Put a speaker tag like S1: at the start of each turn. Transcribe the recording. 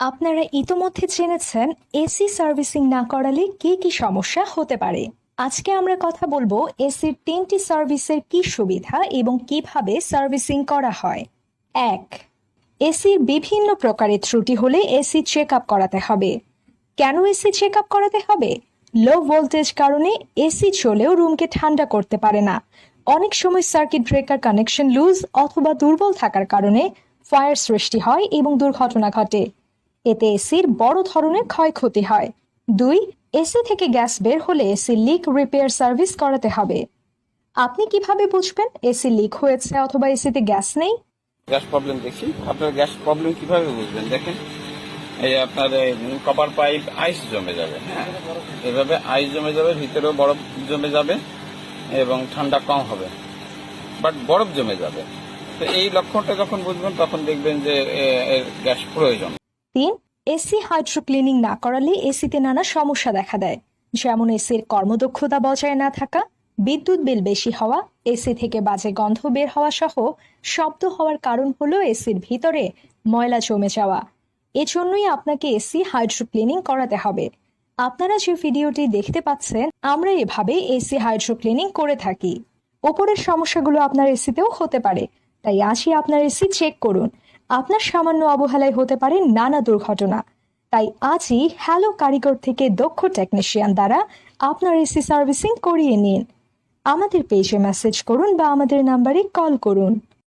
S1: আপনারা ইতোমধ্যে জেনেছেন এসি সার্ভিসিং না করালে কি কি সমস্যা হতে পারে। আজকে আমরা কথা বলব এসির তিনটি সার্ভিসের কি সুবিধা এবং কীভাবে সার্ভিসিং করা হয়। এক, এসির বিভিন্ন প্রকারের ত্রুটি হলে এসি চেক আপ করাতে হবে। কেন এসি চেক আপ করাতে হবে? লো ভোল্টেজ কারণে এসি চলেও রুমকে ঠান্ডা করতে পারে না। অনেক সময় সার্কিট ব্রেকার কানেকশন লুজ অথবা দুর্বল থাকার কারণে ফায়ার সৃষ্টি হয় এবং দুর্ঘটনা ঘটে। এতে এসির বড় ধরনের ক্ষয়ক্ষতি হয়। দুই, এসি থেকে গ্যাস বের হলে এসি লিক রিপেয়ার সার্ভিস করাতে হবে। আপনি কীভাবে বুঝবেন এসি লিক হয়েছে অথবা এসিতে গ্যাস নেই?
S2: গ্যাস প্রবলেম দেখি। আপনার গ্যাস প্রবলেম কীভাবে বুঝবেন? দেখেন, এই আপনার কপার পাইপ আইস জমে যাবে হ্যাঁ? এভাবে আইস জমে যাবে, ভিতরেও বরফ জমে যাবে এবং ঠান্ডা কম হবে, বাট বরফ জমে যাবে। তো এই লক্ষণটা যখন বুঝবেন, তখন দেখবেন যে এর গ্যাস প্রয়োজন।
S1: তিন এসি হাইড্রো ক্লিনিং না করালে এসিতে নানা সমস্যা দেখা দেয়। যেমন এসির কর্মদক্ষতা বজায় না থাকা, বিদ্যুৎ বিল বেশি হওয়া, এসি থেকে বাজে গন্ধ বের হওয়া সহ শব্দ হওয়ার কারণ হলো এসির ভিতরে ময়লা জমে যাওয়া। এজন্যই আপনাকে এসি হাইড্রো ক্লিনিং করাতে হবে। আপনারা যে ভিডিওটি দেখতে পাচ্ছেন, আমরা এভাবে এসি হাইড্রো ক্লিনিং করে থাকি। ওপরের সমস্যাগুলো আপনার এসিতেও হতে পারে, তাই আজই আপনার এসি চেক করুন। আপনার সামান্য অবহেলায় হতে পারে নানা দুর্ঘটনা। তাই আজই হ্যালো কারিগর থেকে দক্ষ টেকনিশিয়ান দ্বারা আপনার এসি সার্ভিসিং করিয়ে নিন। আমাদের পেজে মেসেজ করুন বা আমাদের নাম্বারে কল করুন।